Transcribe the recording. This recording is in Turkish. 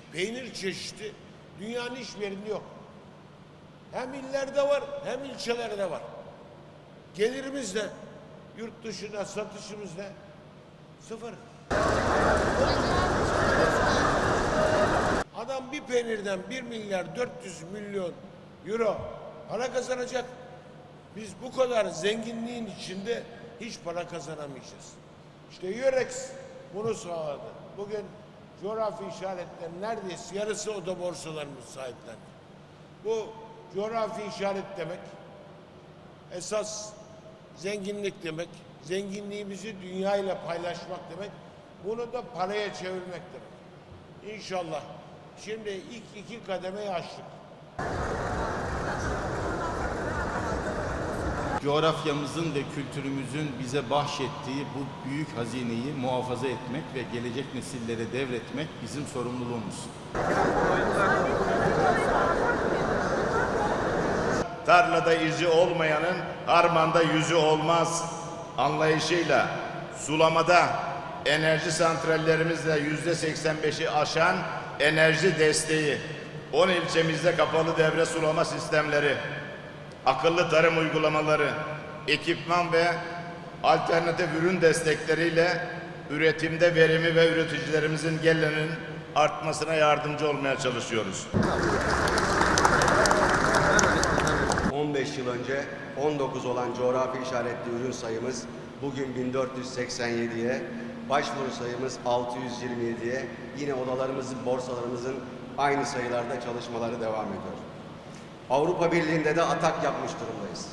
peynir çeşidi dünyanın hiçbir yerinde yok. Hem illerde var hem ilçelerde var. Gelirimiz de yurt dışına satışımız da sıfır. Adam bir peynirden 1 milyar 400 milyon euro para kazanacak. Biz bu kadar zenginliğin içinde hiç para kazanamayacağız. İşte Eurex bunu sağladı. Bugün coğrafi işaretlerin neredeyse yarısı oda borsalarımız sahiplendi. Bu coğrafi işaret demek. Esas zenginlik demek. Zenginliğimizi dünya ile paylaşmak demek. Bunu da paraya çevirmek demek. İnşallah. Şimdi ilk iki kademeyi açtık. Coğrafyamızın ve kültürümüzün bize bahşettiği bu büyük hazineyi muhafaza etmek ve gelecek nesillere devretmek bizim sorumluluğumuz. Tarlada izi olmayanın harmanda yüzü olmaz anlayışıyla sulamada enerji santrallerimizle yüzde 85'i aşan enerji desteği, 10 ilçemizde kapalı devre sulama sistemleri, akıllı tarım uygulamaları, ekipman ve alternatif ürün destekleriyle üretimde verimi ve üreticilerimizin gelirinin artmasına yardımcı olmaya çalışıyoruz. 15 yıl önce 19 olan coğrafi işaretli ürün sayımız bugün 1487'ye, başvuru sayımız 627'ye, yine odalarımızın, borsalarımızın aynı sayılarda çalışmaları devam ediyor. Avrupa Birliği'nde de atak yapmış durumdayız.